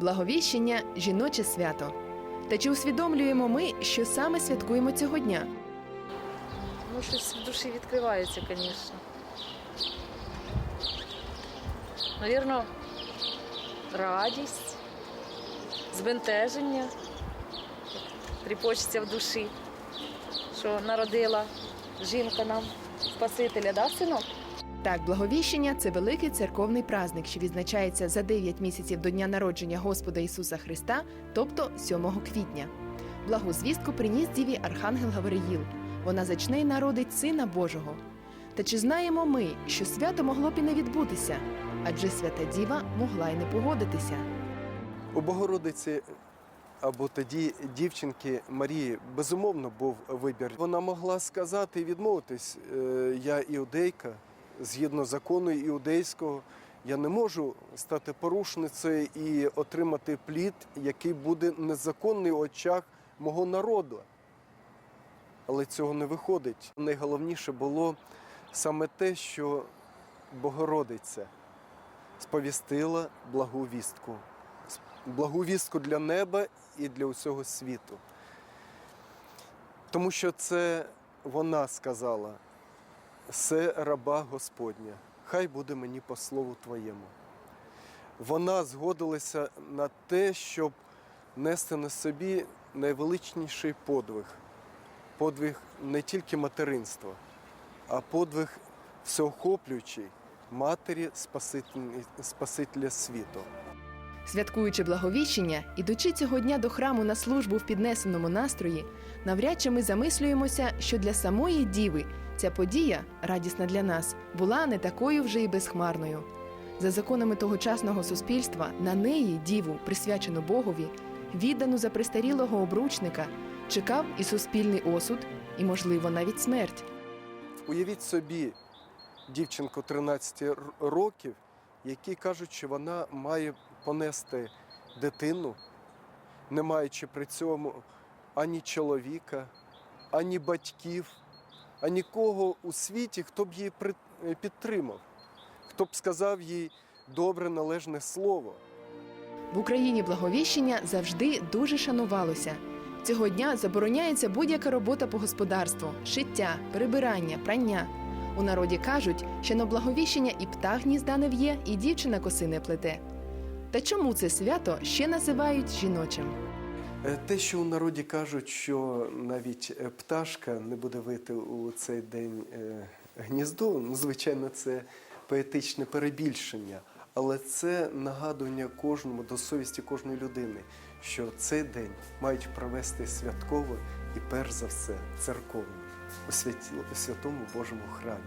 Благовіщення жіноче свято. Та чи усвідомлюємо ми, що саме святкуємо цього дня? Ну, щось в душі відкривається, звісно. Навірно, радість, збентеження, тріпочеться в душі, що народила жінка нам Спасителя, да, синок? Так, благовіщення це великий церковний праздник, що відзначається за 9 місяців до дня народження Господа Ісуса Христа, тобто 7 квітня. Благу звістку приніс діві Архангел Гавриїл. Вона зачне й народить Сина Божого. Та чи знаємо ми, що свято могло б і не відбутися? Адже свята діва могла й не погодитися. У Богородиці або тоді дівчинки Марії безумовно був вибір. Вона могла сказати і відмовитись: «Е, я іудейка, згідно закону іудейського, я не можу стати порушницею і отримати плід, який буде незаконний в очах мого народу. Але цього не виходить. Найголовніше було саме те, що Богородиця сповістила благу вістку благу вістку для неба і для усього світу. Тому що це вона сказала, це раба Господня, хай буде мені по слову Твоєму. Вона згодилася на те, щоб нести на собі найвеличніший подвиг. Подвиг не тільки материнства, а подвиг всеохоплюючий матері Спасителя світу. Святкуючи благовіщення, ідучи цього дня до храму на службу в піднесеному настрої, навряд чи ми замислюємося, що для самої діви ця подія, радісна для нас, була не такою вже й безхмарною. За законами тогочасного суспільства на неї, діву, присвячену Богові, віддану за престарілого обручника, чекав і суспільний осуд, і, можливо, навіть смерть. Уявіть собі дівчинку 13 років, які кажуть, що вона має понести дитину, не маючи при цьому ані чоловіка, ані батьків, а нікого у світі, хто б її підтримав, хто б сказав їй добре належне слово. В Україні благовіщення завжди дуже шанувалося. Цього дня забороняється будь-яка робота по господарству, шиття, прибирання, прання. У народі кажуть, що на благовіщення і птах гнізда не в'є, і дівчина коси не плете. Та чому це свято ще називають жіночим? Е, Те, що у народі кажуть, що навіть е, пташка не буде вити у цей день е, гніздо, ну, звичайно, це поетичне перебільшення, але це нагадування кожному до совісті кожної людини, що цей день мають провести святково і перш за все церковно у святому Божому храмі.